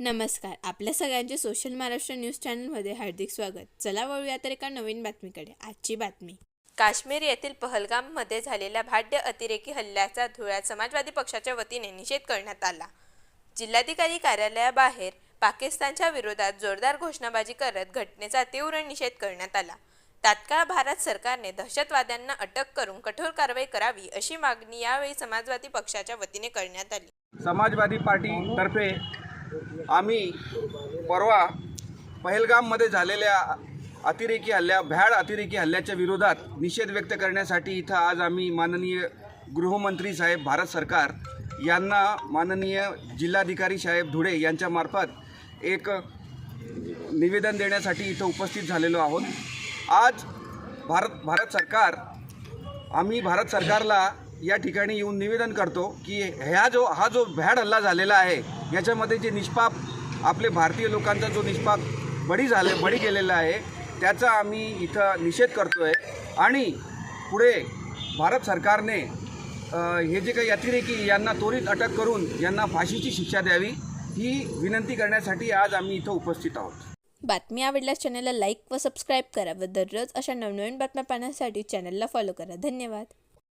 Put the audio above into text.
नमस्कार. आपल्या सगळ्यांचे सोशल महाराष्ट्र न्यूज चॅनलमध्ये हार्दिक स्वागत. चला वळूया तर एका नवीन बातमीकडे. आजची बातमी. काश्मीर येथील पहलगाममध्ये झालेल्या भाड्य अतिरेकी हल्ल्याचा धुळ्यात समाजवादी पक्षाच्या वतीने निषेध करण्यात आला. जिल्हाधिकारी कार्यालयाबाहेर पाकिस्तानच्या विरोधात जोरदार घोषणाबाजी करत घटनेचा तीव्र निषेध करण्यात आला. तात्काळ भारत सरकारने दहशतवाद्यांना अटक करून कठोर कारवाई करावी अशी मागणी यावेळी समाजवादी पक्षाच्या वतीने करण्यात आली. समाजवादी पार्टीतर्फे आम्ही परवा पहलगाममध्ये झालेल्या अतिरेकी हल्ल्या भ्याड अतिरेकी हल्ल्याच्या विरोधात निषेध व्यक्त करण्यासाठी इथं आज आम्ही माननीय गृहमंत्री साहेब भारत सरकार यांना माननीय जिल्हाधिकारी साहेब धुळे यांच्यामार्फत एक निवेदन देण्यासाठी इथं उपस्थित झालेलो आहोत. आज भारत भारत सरकार आम्ही भारत सरकारला या ठिकाणी येऊन निवेदन करतो की ह्या जो हा जो भ्याड हल्ला झालेला आहे याच्यामध्ये जे निष्पाप आपले भारतीय लोकांचा जो निष्पाप बळी झाले बळी गेलेला आहे त्याचा आम्ही इथं निषेध करतो आहे आणि पुढे भारत सरकारने हे जे काही अतिरेकी यांना त्वरित अटक करून यांना फाशीची शिक्षा द्यावी ही विनंती करण्यासाठी आज आम्ही इथं उपस्थित आहोत. बातमी आवडल्यास चॅनलला लाईक व सबस्क्राईब करा व दररोज अशा नवनवीन बातम्या पाहण्यासाठी चॅनलला फॉलो करा. धन्यवाद.